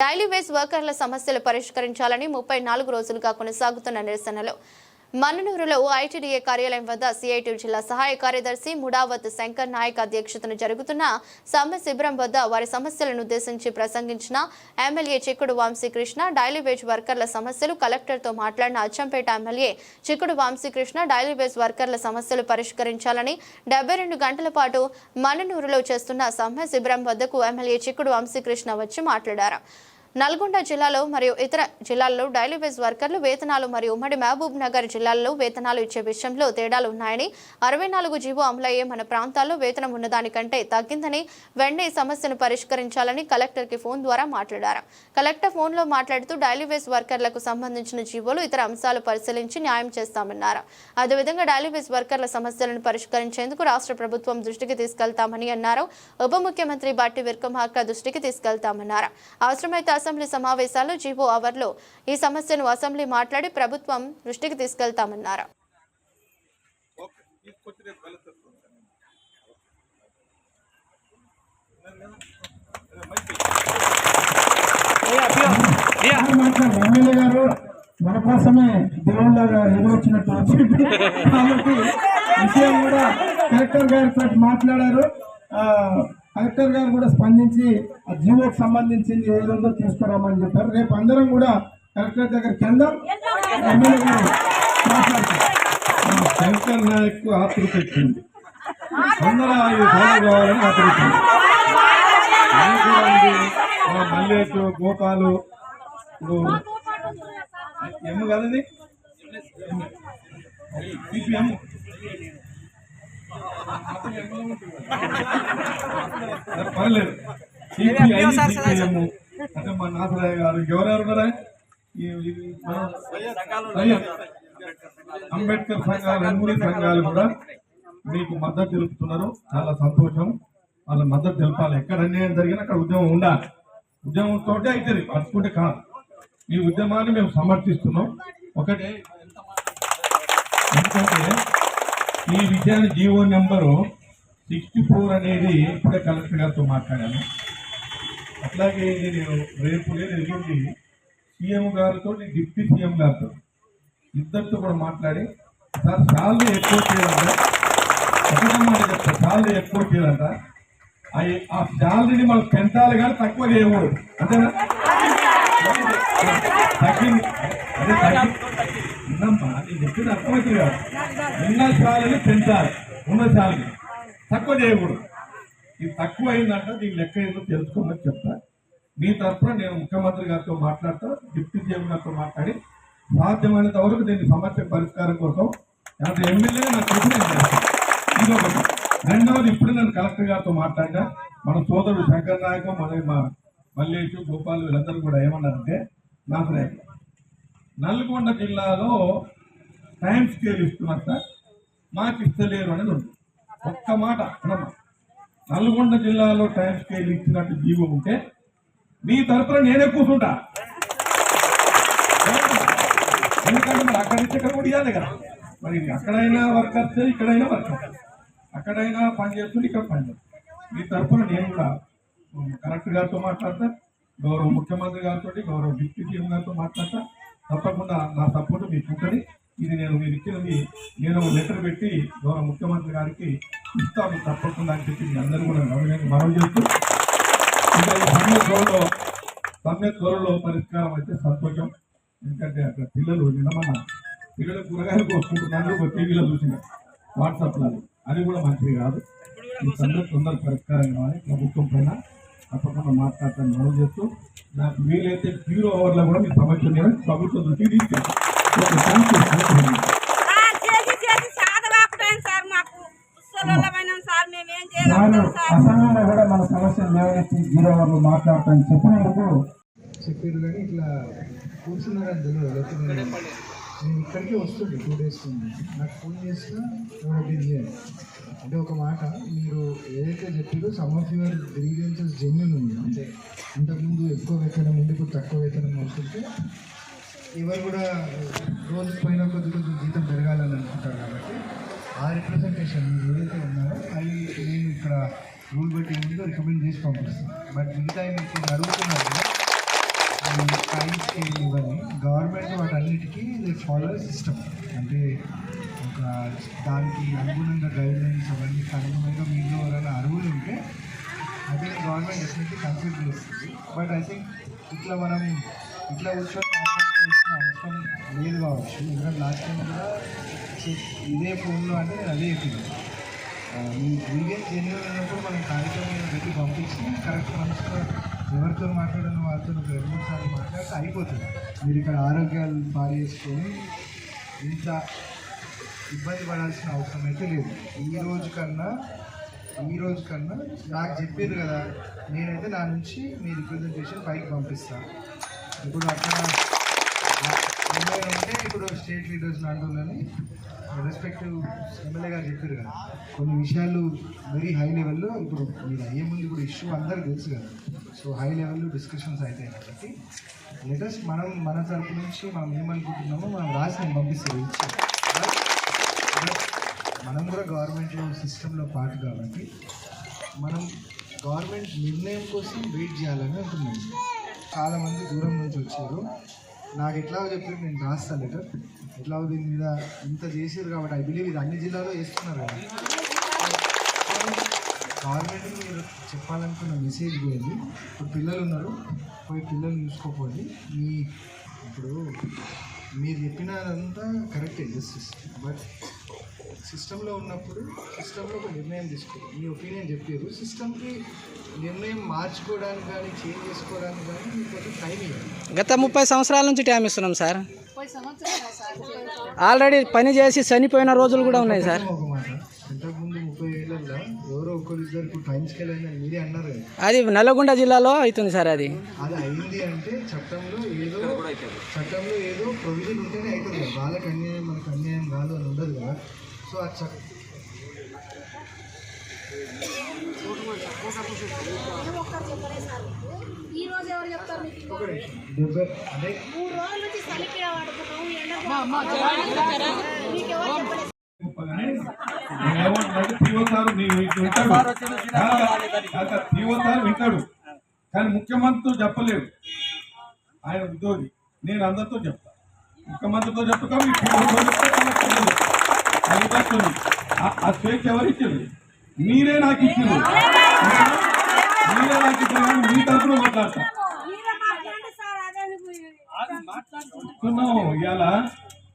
Daily వేస్ వర్కర్ల సమస్యలు పరిష్కరించాలని ముప్పై నాలుగు రోజులుగా కొనసాగుతున్న నిరసనలో. మన్ననూరులో ఐటీడీఏ కార్యాలయం వద్ద సిఐటి జిల్లా సహాయ కార్యదర్శి ముడావత్ శంకర్ నాయక్ అధ్యక్షతన జరుగుతున్న సమ్మె శిబిరం వద్ద వారి సమస్యలను ఉద్దేశించి ప్రసంగించిన ఎమ్మెల్యే చిక్కుడు వంశీకృష్ణ డైలీ వేజ్ వర్కర్ల సమస్యలు కలెక్టర్తో మాట్లాడిన అచ్చంపేట ఎమ్మెల్యే చిక్కుడు వంశీకృష్ణ డైలీవేజ్ వర్కర్ల సమస్యలు పరిష్కరించాలని డెబ్బై రెండు గంటల పాటు మన్ననూరులో చేస్తున్న సమ్మె శిబిరం వద్దకు ఎమ్మెల్యే చిక్కుడు వంశీకృష్ణ వచ్చి మాట్లాడారు. నల్గొండ జిల్లాలో మరియు ఇతర జిల్లాల్లో డైలీవేజ్ వర్కర్లు వేతనాలు మరియు ఉమ్మడి మహబూబ్ నగర్ జిల్లాల్లో వేతనాలు ఇచ్చే విషయంలో తేడాలు ఉన్నాయని అరవై నాలుగు జీవో అమలయ్యే మన ప్రాంతాల్లో వేతనం ఉన్నదానికంటే తగ్గిందని వెంటనే సమస్యను పరిష్కరించాలని కలెక్టర్కి ఫోన్ ద్వారా మాట్లాడారు. కలెక్టర్ ఫోన్లో మాట్లాడుతూ డైలీవేజ్ వర్కర్లకు సంబంధించిన జీవోలు ఇతర అంశాలు పరిశీలించి న్యాయం చేస్తామన్నారు. అదేవిధంగా డైలీవేజ్ వర్కర్ల సమస్యలను పరిష్కరించేందుకు రాష్ట్ర ప్రభుత్వం దృష్టికి తీసుకెళ్తామని అన్నారు. ఉప ముఖ్యమంత్రి బట్టి విర్కమార్క దృష్టికి తీసుకెళ్తామన్నారు. అవసరమైతే అసెంబ్లీ సమావేశాల్లో జీవో అవర్లో ఈ సమస్యను అసెంబ్లీ మాట్లాడి ప్రభుత్వం దృష్టికి తీసుకెళ్తామన్నారు. మన కోసమే దేవుళ్ళగా ఎదురొచ్చినట్టు వచ్చింది కాబట్టి విషయం కూడా కలెక్టర్ గారితో మాట్లాడారు. ఆ, కలెక్టర్ గారు కూడా స్పందించి ఆ జీవోకి సంబంధించింది ఏదో తీసుకురామని చెప్పారు. రేపు అందరం కూడా కలెక్టర్ దగ్గర కింద ఎమ్మెల్యే గారు శంకర్ నాయక్ ఆతృత వచ్చింది అందరూ ఫాలో కావాలని ఆతృత నేను గోపాలు ఇప్పుడు ఎమ్ము కదండి సిపిఎం పర్లేదు. అంటే మా నాథరాయ గారు. ఎవరెవరు ఉన్నారా. అంబేద్కర్ సంఘాలు అన్ని సంఘాలు కూడా మీకు మద్దతు తెలుపుతున్నారు. చాలా సంతోషం. వాళ్ళ మద్దతు తెలపాలి. ఎక్కడ అన్యాయం జరిగినా అక్కడ ఉద్యమం ఉండాలి. ఉద్యమంతో అవుతుంది పట్టుకుంటే కాదు. ఈ ఉద్యమాన్ని మేము సమర్థిస్తున్నాం. ఒకటే ఎందుకంటే ఈ విషయాన్ని జీవో నెంబరు సిక్స్టీ ఫోర్ అనేది ఇప్పుడే కలెక్టర్ గారితో మాట్లాడాను. అట్లాగే నేను రేపు లేదు ఎల్లుండి సీఎం గారితో డిప్యూటీ సీఎం గారితో ఇద్దరితో కూడా మాట్లాడి సార్ సార్లు ఎక్కువ చేయాలంట ఒకటే మాట చెప్తా సార్లు ఎక్కువ చేయాలంట అయి- ఆ శాలరీని మనం పెంచాలి కానీ తక్కువ చేయకూడదు. అంతేనా? తగ్గింది అదే తగ్గి ఉందమ్మా నేను చెప్పింది అర్థమవుతుంది కాదు. ఉన్న శాలని పెంచాలి ఉన్న శాలని తక్కువ చేయకూడదు. ఇది తక్కువ అయిందంట దీని లెక్క ఏదో తెలుసుకోమని చెప్తా. మీ తరఫున నేను ముఖ్యమంత్రి గారితో మాట్లాడతా డిప్యూటీ సీఎం గారితో మాట్లాడి సాధ్యమైనంత వరకు దీన్ని సమస్య పరిష్కారం కోసం అంటే ఎమ్మెల్యే నాకు చెప్పి నేను చేస్తాను. ఇది ఒకటి రెండవది ఇప్పుడు నేను కలెక్టర్ గారితో మాట్లాడినా మన సోదరుడు శంకర్ నాయకు మన మా మల్లేషు గోపాల్ వీళ్ళందరూ కూడా ఏమన్నారంటే నాకు రేపు నల్గొండ జిల్లాలో టైం స్కేల్ ఇస్తున్నారు సార్. మాకు ఇస్తలేరు అనేది ఉంది. ఒక్క మాట అన్నమ్మా నల్గొండ జిల్లాలో టైం స్కేల్ ఇచ్చినట్టు జీవో ఉంటే మీ తరపున నేనే కూర్చుంటా. ఎందుకంటే మరి అక్కడి నుంచి ఇక్కడ కూడా ఇవ్వాలి కదా? మరి అక్కడైనా వర్కర్స్ ఇక్కడైనా వర్కర్స్ అక్కడైనా పనిచేస్తుంది ఇక్కడ పనిచేస్తుంది మీ తరపున నేను కూడా కలెక్టర్ గారితో మాట్లాడతా గౌరవ ముఖ్యమంత్రి గారితో గౌరవ డిప్యూటీ సీఎం గారితో మాట్లాడతా. తప్పకుండా నా సపోర్ట్ మీకు ఉంటుంది ఇది నేను మీరు ఇచ్చినది నేను లెటర్ పెట్టి గౌరవ ముఖ్యమంత్రి గారికి ఇస్తాను తప్పకుండా అని చెప్పి మీ అందరూ కూడా గమనించి మనం చేస్తూ. ఇంకా ఈ సమ్మె త్వరలో సమ్మె త్వరలో పరిష్కారం అయితే సంతోషం. ఎందుకంటే అక్కడ పిల్లలు నిన్నమన్న పిల్లలు కూరగాయలు కోసుకుంటున్నారు ఒక టీవీలో చూసిన వాట్సాప్లో అది కూడా మంచిది కాదు. ఈ సందర్భ తొందర పరిష్కారం కావాలి ప్రభుత్వం పైన. తప్పకుండా మాట్లాడతాను. మనం చేస్తూ నాకు వీలైతే జీరో అవర్లో కూడా మీ సమస్య ప్రభుత్వం దృష్టికి తీసుకెళ్తాను okay, thank you, thank you. Sir చేసి చేసి సాధ కాకపోయింది సార్ మాకు ముసలోళ్ళమైనాం సార్ మేమేం వారు చేయగలుగుతాం సార్ అసెంబ్లీలో కూడా మన సమస్యలు లేవనెత్తి జీరో అవర్లు మాట్లాడతాను చెప్పినందుకు చెప్పారు కానీ ఇట్లా కూర్చున్నారని తెలియదు లేకపోతే నేను ఇక్కడికి వస్తుండే టూ డేస్ ముందు. నాకు ఫోన్ చేసినా అంటే ఒక మాట మీరు ఏదైతే చెప్పారో some of your grievances genuine ఉంది. అంటే ఇంతకుముందు ఎక్కువ వేతనం ఉంది ఇప్పుడు తక్కువ వేతనం వస్తుంటే ఎవరు కూడా రోజు పైన కొద్ది కొద్ది జీతం పెరగాలని అనుకుంటారు కాబట్టి ఆ రిప్రజెంటేషన్ మీరు ఏదైతే ఉన్నారో అవి నేను ఇక్కడ రూల్ బట్టి ఏముందో రికమెండ్ చేసి పంపిస్తాను. బట్ మిగతా ఇప్పుడు అడుగుతున్నారు కదా టైం స్కేల్ ఇవన్నీ గవర్నమెంట్ వాటన్నిటికీ ఫాలో సిస్టమ్ అంటే ఒక దానికి అనుగుణంగా గైడ్ లైన్స్ అవన్నీ అనుగుణంగా మీలో ఎవరైనా అరువులు ఉంటే అది గవర్నమెంట్ డెఫినెట్లీ కన్సిడర్ చేస్తుంది. బట్ ఐ థింక్ ఇట్లా మనం ఇట్లా కూర్చొని మాట్లాడుకోవాల్సిన అవసరం లేదు కావచ్చు. ఎందుకంటే లాస్ట్ టైం కూడా ఇదే ఫోన్లో అంటే నేను అదే చెప్పింది ఆ, మీ గ్రీవియన్స్ జెన్యున్ అయినప్పుడు మనం కార్యక్రమం పెట్టి పంపించి కరెక్ట్ మనసులో ఎవరితో మాట్లాడిన వాళ్ళతో ఒక రెండు మూడు సార్లు మాట్లాడితే అయిపోతుంది. మీరు ఇక్కడ ఆరోగ్యాలు పాడు చేసుకొని ఇంత ఇబ్బంది పడాల్సిన అవసరం అయితే లేదు. ఈ రోజు కన్నా ఈ రోజు కన్నా నాకు చెప్పారు కదా నేనైతే నా నుంచి మీ రిప్రజెంటేషన్ పైకి పంపిస్తాను ఇప్పుడు అక్కడ ఉంటే ఇప్పుడు స్టేట్ లీడర్స్ లాంటి రెస్పెక్టివ్ ఎమ్మెల్యే గారు చెప్పారు కదా. కొన్ని విషయాలు వెరీ హై లెవెల్లో ఇప్పుడు మీరు అయ్యే ముందు ఇప్పుడు ఇష్యూ అందరికీ తెలుసు కదా. సో హై లెవెల్లో డిస్కషన్స్ అవుతాయి కాబట్టి లేటెస్ట్ మనం మన తరపు నుంచి మనం ఏమనుకుంటున్నామో మనం రాసి నేను పంపిస్తాను ఇచ్చి మనం కూడా గవర్నమెంట్లో సిస్టంలో పార్ట్ కాబట్టి మనం గవర్నమెంట్ నిర్ణయం కోసం వెయిట్ చేయాలని అంటున్నాం. చాలామంది దూరం నుంచి వచ్చారు. నాకు ఎట్లా చెప్పారు నేను రాస్తాను లెటర్ ఎట్లా దీని మీద ఇంత చేసారు కాబట్టి ఐ బిలీవ్ ఇది అన్ని జిల్లాలో వేస్తున్నారు కదా. గవర్నమెంట్కి మీరు చెప్పాలనుకున్న మెసేజ్ పోయింది. ఇప్పుడు పిల్లలు ఉన్నారు. పోయి పిల్లలు చూసుకోపోయి మీ ఇప్పుడు మీరు చెప్పినదంతా కరెక్టే జస్టిస్ బట్ సిస్టంలో ఉన్నప్పుడు సిస్టంలో ఒక నిర్ణయం తీసుకోవాలి మీ ఒపీనియన్ చెప్పారు సిస్టమ్కి నిర్ణయం మార్చుకోవడానికి కానీ చేంజ్ చేసుకోవడానికి కానీ మీకు కొంచెం టైం ఇవ్వాలి గత ముప్పై సంవత్సరాల నుంచి టైం ఇస్తున్నాం సార్. ఆల్రెడీ పని చేసి చనిపోయిన రోజులు కూడా ఉన్నాయి సార్. స్కేల్ మీరే అన్నారు కదా. అది నల్గొండ జిల్లాలో అవుతుంది సార్ అది. అది అయింది అంటే చట్టంలో ఏదో చట్టంలో ఏదో ప్రొవిజన్ ఉంటేనే అవుతుంది. కదా వాళ్ళకి అన్యాయం మనకు అన్యాయం కాదు అని ఉండదు కదా. సో ఆ చట్ట మూడు రోజుల నుంచి చలికి పడుతున్నాము ఎండ మీకు ఎవరు చెప్పలేదు గొప్పగానే వింటాడు కానీ ముఖ్యమంత్రితో చెప్పలేడు ఆయన ఉద్యోగి. నేను అందరితో చెప్తా. ముఖ్యమంత్రితో చెప్తా మీ పిఓతో చెప్తా కలెక్టర్తో చెప్తా. అది ఇవ్వచ్చు. ఆ- స్వేచ్ఛ ఎవరు ఇచ్చారు మీరే నాకు ఇచ్చారు మీరే నాకు ఇచ్చారు కానీ మీ తరఫున మాట్లాడతా. మీరే మాట్లాడండి సార్ అదే చూస్తున్నాం ఇవాళ.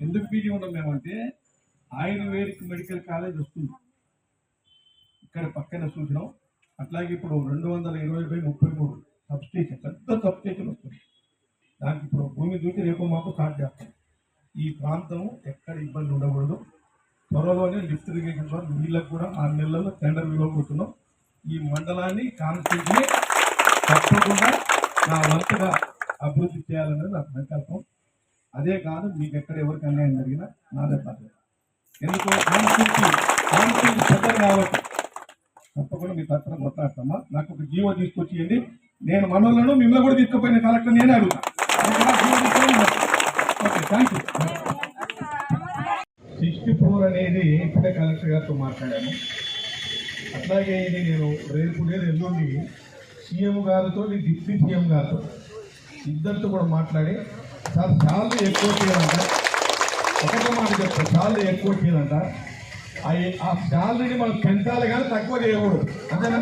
ఎందుకు పీజీ ఉన్నాం మేమంటే ఆయుర్వేదిక్ మెడికల్ కాలేజ్ వస్తుంది. ఇక్కడ పక్కన సూచన అట్లాగే ఇప్పుడు రెండు వందల ఇరవై బై ముప్పై మూడు సబ్ స్టేషన్ పెద్ద సబ్ స్టేషన్ వస్తుంది. దానికి ఇప్పుడు భూమి చూసి రేపు మాకు స్టార్ట్ చేస్తాం. ఈ ప్రాంతం ఎక్కడ ఇబ్బంది ఉండకూడదు. త్వరలోనే లిఫ్ట్ ఇరిగేషన్ ద్వారా నీళ్ళకు కూడా ఆరు నెలల్లో టెండర్ ఇవ్వబోతున్నాం ఈ మండలాన్ని కాన్స్టిట్యూట్ని తప్పకుండా నా వంతుగా అభివృద్ధి చేయాలనేది నాకు సంకల్పం. అదే కాదు మీకు ఎక్కడ ఎవరికి అన్యాయం జరిగినా నాదే బాధ్యత. ఎందుకు? కాన్స్టిట్యూన్సీ కాన్స్టిట్యూన్సీ పెద్దది కాబట్టి. తప్పకుండా మీ తరఫున కొట్లాడతామా? నాకు ఒక జీవో తీసుకొచ్చేయండి. నేను మనోళ్ళను మిమ్మల్ని కూడా తీసుకుపోయిన కలెక్టర్ నేనే అడుగుతాను okay thank you sixty four అనేది ఇప్పుడే కలెక్టర్ గారితో మాట్లాడాను. అట్లాగే ఇది నేను రేపు లేదు ఎల్లుండి సీఎం గారితో డిప్యూటీ సీఎం గారితో ఇద్దరితో కూడా మాట్లాడి సార్ చాలా ఎక్కువ చేయాలంటే ఒకటే మాట చెప్తా శాలరీ ఎక్కువ చేయాలంట అవి ఆ శాలరీని మనం పెంచాలి కానీ తక్కువ చేయకూడదు. అంతేనా?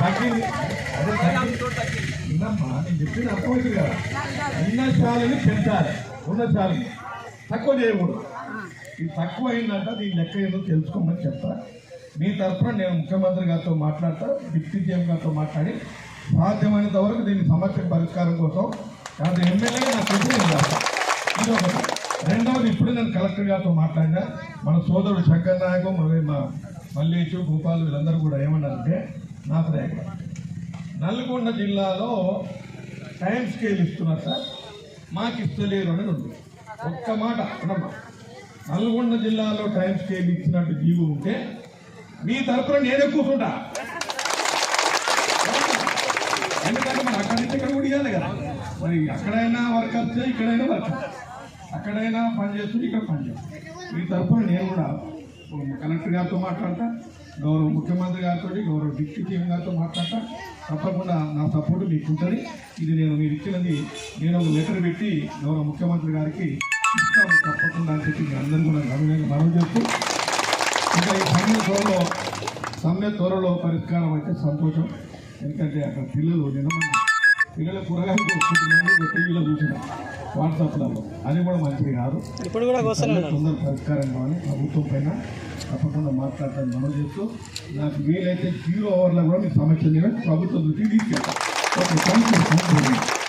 తగ్గింది. అదే నేను చెప్పింది అర్థమవుతుంది కదా. ఉన్న శాలని పెంచాలి. ఉన్న శాలని తక్కువ చేయకూడదు. ఇది తక్కువ అయిందంట దీని లెక్క ఏదో తెలుసుకోమని చెప్తా. మీ తరఫున నేను ముఖ్యమంత్రి గారితో మాట్లాడతా డిప్యూటీ సీఎం గారితో మాట్లాడి సాధ్యమైనంత వరకు దీని సమస్య పరిష్కారం కోసం కాదు ఎమ్మెల్యే నాకు తెలిసి ఇది ఒకటి రెండవది ఇప్పుడు నేను కలెక్టర్ గారితో మాట్లాడినా. మన సోదరుడు శంకర్ నాయకు మరి మా మల్లేషు భూపాల్ వీళ్ళందరూ కూడా ఏమన్నారంటే నాకు రేఖ నల్గొండ జిల్లాలో టైం స్కేల్ ఇస్తున్నారు సార్. మాకు ఇస్తలేరు అని ఉంది. ఒక్క మాట అనమ్మా నల్గొండ జిల్లాలో టైం స్కేల్ ఇచ్చినట్టు జీవు ఉంటే మీ తరపున నేనే కూర్చుంటా. ఎందుకంటే మరి అక్కడి నుంచి ఇక్కడ కూడా ఇవ్వాలి కదా. మరి అక్కడైనా వర్కర్స్ ఇక్కడైనా వర్కర్స్. అక్కడైనా పని చేస్తుంది ఇక్కడ పని చేస్తుంది. మీ తరపున నేను కూడా కలెక్టర్ గారితో మాట్లాడతా గౌరవ ముఖ్యమంత్రి గారితో గౌరవ డిప్యూటీ సీఎం గారితో మాట్లాడతా. తప్పకుండా నా సపోర్ట్ మీకు ఉంటుంది ఇది నేను మీరు ఇచ్చినది నేను ఒక లెటర్ పెట్టి గౌరవ ముఖ్యమంత్రి గారికి ఇస్తాను. తప్పకుండా అని చెప్పి మీ అందరూ కూడా గమనంగా మనం చేస్తూ ఇంకా ఈ సమ్మె త్వరలో సమ్మె త్వరలో పరిష్కారం అయితే సంతోషం. ఎందుకంటే అక్కడ పిల్లలు నిన్న పిల్లల కూరగాయలు వస్తుంటున్నారు టీవీలో చూసిన వాట్సాప్లలో అది కూడా మంచిది కాదు. ఇప్పుడు కూడా తొందర పరిష్కారం కావాలి ప్రభుత్వం పైన. తప్పకుండా మాట్లాడతాను మనం చేస్తూ నాకు వీలైతే జీరో అవర్లో కూడా మీ సమస్య ప్రభుత్వం దృష్టికి తీసుకెళ్తాను ఓకే థ్యాంక్ యూ